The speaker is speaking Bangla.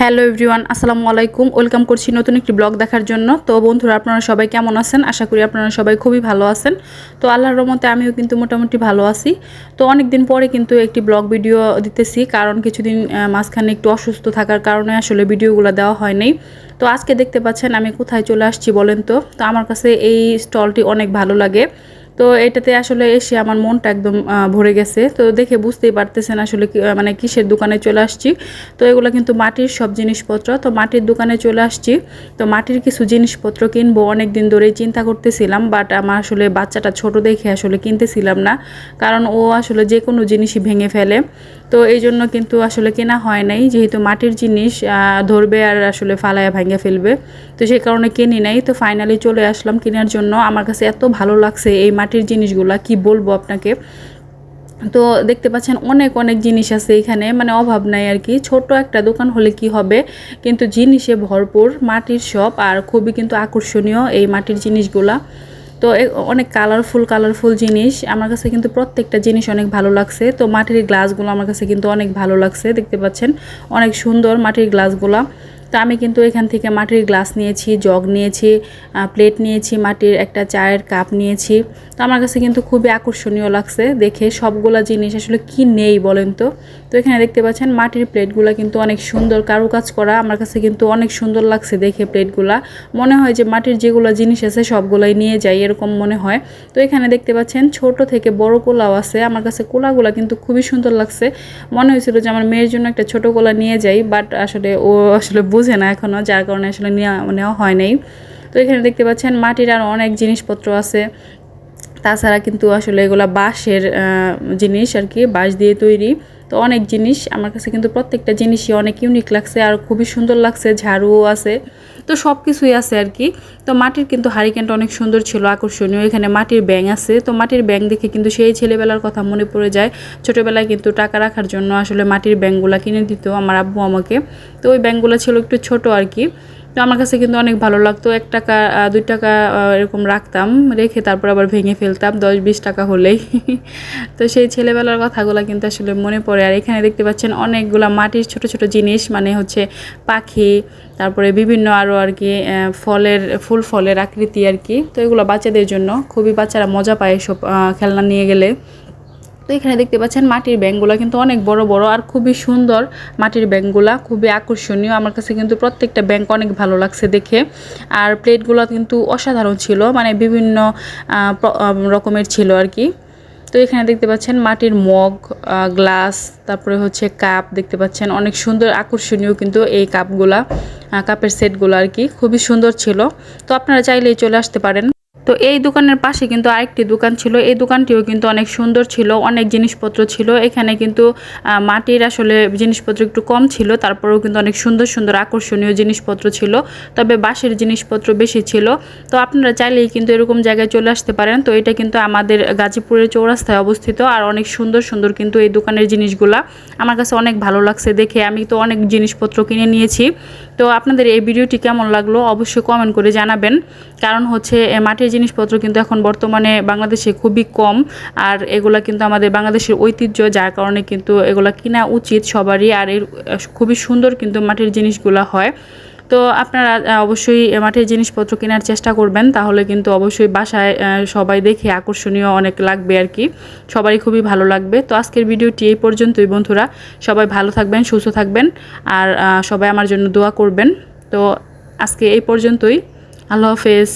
হ্যালো এভরিওয়ান, আসসালামু আলাইকুম। ওয়েলকাম করছি নতুন একটি ব্লগ দেখার জন্য। তো বন্ধুরা, আপনারা সবাই কেমন আছেন? আশা করি আপনারা সবাই খুবই ভালো আছেন। তো আল্লাহর রহমতে আমিও কিন্তু মোটামুটি ভালো আছি। তো অনেক দিন পরে কিন্তু একটি ব্লগ ভিডিও দিতেছি, কারণ কিছুদিন মাঝখানে একটু অসুস্থ থাকার কারণে আসলে ভিডিওগুলো দেওয়া হয় নাই। তো আজকে দেখতে পাচ্ছেন, আমি কোথায় চলে আসছি বলেন তো? তো আমার কাছে এই স্টলটি অনেক ভালো লাগে। তো এটাতে আসলে এসে আমার মনটা একদম ভরে গেছে। তো দেখে বুঝতেই পারতেছেন আসলে মানে কিসের দোকানে চলে আসছি। তো এগুলো কিন্তু মাটির সব জিনিসপত্র। তো মাটির দোকানে চলে আসছি। তো মাটির কিছু জিনিসপত্র কিনবো অনেক দিন ধরেই চিন্তা করতেছিলাম, বাট আমার আসলে বাচ্চাটা ছোট দেখে আসলে কিনতেছিলাম না। কারণ ও আসলে যে কোনো জিনিসই ভেঙে ফেলে। তো এই জন্য কিন্তু আসলে কেনা হয় নাই। যেহেতু মাটির জিনিস ধরবে আর আসলে ফালায়া ভাঙে ফেলবে। তো সেই কারণে কিনি নাই। তো ফাইনালি চলে আসলাম কেনার জন্য। আমার কাছে এত ভালো লাগছে এই মাটির জিনিসগুলা, কি বলব আপনাকে? তো দেখতে পাচ্ছেন অনেক অনেক জিনিস আছে এখানে মানে অভাব নাই আর কি। ছোট একটা দোকান হলে কি হবে? কিন্তু জিনিসে ভরপুর মাটির শপ আর খুবই কিন্তু আকর্ষণীয় এই মাটির জিনিসগুলা। তো অনেক কালারফুল কালারফুল জিনিস। আমার কাছে কিন্তু প্রত্যেকটা জিনিস অনেক ভালো লাগছে। তো মাটির গ্লাসগুলো আমার কাছে কিন্তু অনেক ভালো লাগছে, দেখতে পাচ্ছেন? অনেক সুন্দর মাটির গ্লাসগুলা তো আমি কিন্তু এখান থেকে মাটির গ্লাস নিয়েছি জগ নিয়েছি প্লেট নিয়েছি, মাটির একটা চায়ের কাপ নিয়েছি। তো আমার কাছে কিন্তু খুবই আকর্ষণীয় লাগছে দেখে সবগুলা জিনিস আসলে কি নেই বলেন তো? তো এখানে দেখতে পাচ্ছেন মাটির প্লেটগুলো কিন্তু অনেক সুন্দর কারুকাজ করা। আমার কাছে কিন্তু অনেক সুন্দর লাগছে দেখে প্লেটগুলা। মনে হয় যে মাটির যেগুলো জিনিস আছে সবগুলাই নিয়ে যাই, এরকম মনে হয়। তো এখানে দেখতে পাচ্ছেন ছোট থেকে বড় কোলাও আছে। আমার কাছে কোলাগুলা কিন্তু খুবই সুন্দর লাগছে। মনে হয়েছিল যে আমার মেয়ের জন্য একটা ছোট কোলা নিয়ে যাই, বাট আসলে ও আসলে বুঝে না এখনও যার কারণে আসলে নেওয়া নেওয়া হয় নাই। তো এখানে দেখতে পাচ্ছেন মাটির আর অনেক জিনিসপত্র আছে। তাছাড়া কিন্তু আসলে এগুলা বাঁশের জিনিস আর কি, বাঁশ দিয়ে তৈরি। তো অনেক জিনিস, আমার কাছে কিন্তু প্রত্যেকটা জিনিসই অনেক ইউনিক লাগছে আর খুবই সুন্দর লাগছে, ঝাড়ুও আছে। তো সব কিছুই আছে আর কি। তো মাটির কিন্তু হারিকেনটা অনেক সুন্দর ছিল, আকর্ষণীয়। এখানে মাটির ব্যাং আছে। তো মাটির ব্যাং দেখে কিন্তু সেই ছেলেবেলার কথা মনে পড়ে যায়। ছোটোবেলায় কিন্তু টাকা রাখার জন্য আসলে মাটির ব্যাংকগুলো কিনে দিত আমার আব্বু আমাকে। তো ওই ব্যাংকগুলো ছিল একটু ছোট আর কি। তো আমার কাছে কিন্তু অনেক ভালো লাগতো। এক টাকা দুই টাকা এরকম রাখতাম, রেখে তারপর আবার ভেঙে ফেলতাম, দশ বিশ টাকা হলেই। তো সেই ছেলেবেলার কথাগুলো কিন্তু আসলে মনে পড়ে। আর এখানে দেখতে পাচ্ছেন অনেকগুলা মাটির ছোট ছোট জিনিস মানে হচ্ছে পাখি, তারপরে বিভিন্ন আরও আর কি ফলের, ফুল ফলের আকৃতি আর কি। তো এগুলো বাচ্চাদের জন্য খুবই বাচ্চারা মজা পায় এসব খেলনা নিয়ে গেলে। তো এখানে দেখতে পাচ্ছেন মাটির ব্যাংকগুলো কিন্তু অনেক বড় বড় আর খুবই সুন্দর মাটির ব্যাংকগুলো, খুবই আকর্ষণীয়। আমার কাছে কিন্তু প্রত্যেকটা ব্যাংক অনেক ভালো লাগছে দেখে। আর প্লেটগুলো কিন্তু অসাধারণ ছিল মানে বিভিন্ন রকমের ছিল আর কি। তো এখানে দেখতে পাচ্ছেন মাটির মগ গ্লাস, তারপরে হচ্ছে কাপ দেখতে পাচ্ছেন। অনেক সুন্দর, আকর্ষণীয় কিন্তু এই কাপগুলা কাপের সেটগুলো আর কি। খুবই সুন্দর ছিল। তো আপনারা চাইলেই চলে আসতে পারেন। তো এই দোকানের পাশে কিন্তু আরেকটি দোকান ছিল। এই দোকানটিও কিন্তু অনেক সুন্দর ছিল, অনেক জিনিসপত্র ছিল। এখানে কিন্তু মাটির আসলে জিনিসপত্র একটু কম ছিল, তারপরেও কিন্তু অনেক সুন্দর সুন্দর আকর্ষণীয় জিনিসপত্র ছিল, তবে বাঁশের জিনিসপত্র বেশি ছিল। তো আপনারা চাইলেই কিন্তু এরকম জায়গায় চলে আসতে পারেন। তো এটা কিন্তু আমাদের গাজীপুরের চৌরাস্তায় অবস্থিত, আর অনেক সুন্দর সুন্দর কিন্তু এই দোকানের জিনিসগুলা। আমার কাছে অনেক ভালো লাগছে দেখে, আমি তো অনেক জিনিসপত্র কিনে নিয়েছি। তো আপনাদের এই ভিডিওটি কেমন লাগল অবশ্যই কমেন্ট করে জানাবেন। কারণ হচ্ছে মাটির জিনিসপত্র কিন্তু এখন বর্তমানে বাংলাদেশে খুবই কম। আর এগুলা কিন্তু আমাদের বাংলাদেশের ঐতিহ্য, যার কারণে কিন্তু এগুলা কিনা উচিত সবারই। আর এর খুবই সুন্দর কিন্তু মাটির জিনিসগুলো হয়। তো আপনারা অবশ্যই মাটির জিনিসপত্র কেনার চেষ্টা করবেন, তাহলে কিন্তু অবশ্যই বাসায় সবাই দেখে আকর্ষণীয় অনেক লাগবে আর কি। সবারই খুবই ভালো লাগবে। তো আজকের ভিডিওটি এই পর্যন্তই বন্ধুরা। সবাই ভালো থাকবেন, সুস্থ থাকবেন আর সবাই আমার জন্য দোয়া করবেন। তো আজকে এই পর্যন্তই। আল্লাহ হাফেজ।